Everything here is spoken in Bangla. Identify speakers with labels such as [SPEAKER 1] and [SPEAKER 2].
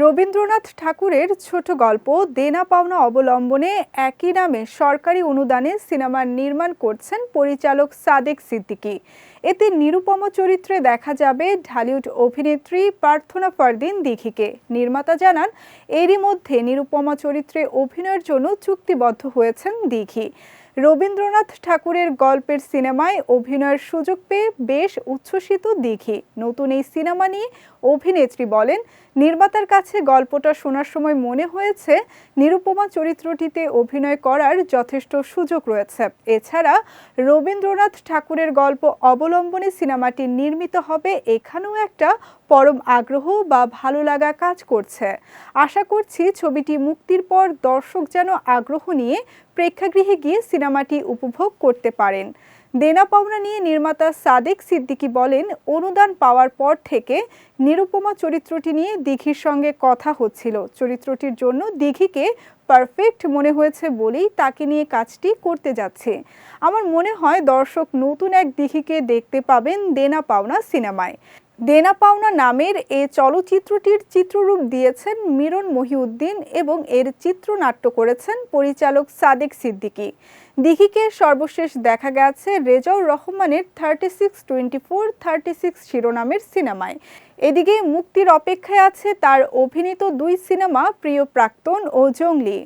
[SPEAKER 1] রবীন্দ্রনাথ ঠাকুরের ছোট গল্প দেনা পাওনা অবলম্বনে একই নামে সরকারি অনুদানে সিনেমার নির্মাণ করছেন পরিচালক সাদেক সিদ্দিকী। এতে নিরুপম চরিত্রে দেখা যাবে ঢালিউড অভিনেত্রী প্রার্থনা ফারদিন দিঘিকে নির্মাতা জানান, এরই মধ্যে নিরুপমা চরিত্রে অভিনয়ের জন্য চুক্তিবদ্ধ হয়েছেন দিঘি রবীন্দ্রনাথ ঠাকুরের গল্পের সিনেমায় অভিনয়ের সুযোগ পেয়ে বেশ উচ্ছ্বসিত দিঘি নতুন এই সিনেমা নিয়ে অভিনেত্রী বলেন, নির্মাতার কাছে গল্পটা শোনার সময় মনে হয়েছে, নিরুপমা চরিত্রটিতে অভিনয় করার যথেষ্ট সুযোগ রয়েছে। এছাড়া রবীন্দ্রনাথ ঠাকুরের গল্প অবলম্বনে সিনেমাটি নির্মিত হবে, এখানেও একটা পরম আগ্রহ বা ভালো লাগা কাজ করছে। আশা করছি ছবিটি মুক্তির পর দর্শক যেন আগ্রহ নিয়ে প্রেক্ষাগৃহে গিয়ে সিনেমাটি উপভোগ করতে পারেন। দেনা পাওনা নিয়ে নির্মাতা সাদেক সিদ্দিকী বলেন, অনুদান পাওয়ার পর থেকে নিরুপমা চরিত্রটি নিয়ে দিঘির সঙ্গে কথা হচ্ছিল। চরিত্রটির জন্য দিঘিকে পারফেক্ট মনে হয়েছে বলেই তাকে নিয়ে কাজটি করতে যাচ্ছে। আমার মনে হয় দর্শক নতুন এক দিঘিকে দেখতে পাবেন দেনা পাওনা সিনেমায়। দেনা পাওনা নামের এ চলচ্চিত্রটির চিত্ররূপ দিয়েছেন মিরন মহিউদ্দিন এবং এর চিত্রনাট্য করেছেন পরিচালক সাদেক সিদ্দিকী। দিঘিকে সর্বশেষ দেখা গেছে রেজাউর রহমানের thirty six twenty four, thirty six শিরোনামের সিনেমায়। এদিকে মুক্তির অপেক্ষায় আছে তার অভিনীত দুই সিনেমা, প্রিয় প্রাক্তন ও জঙ্গলি।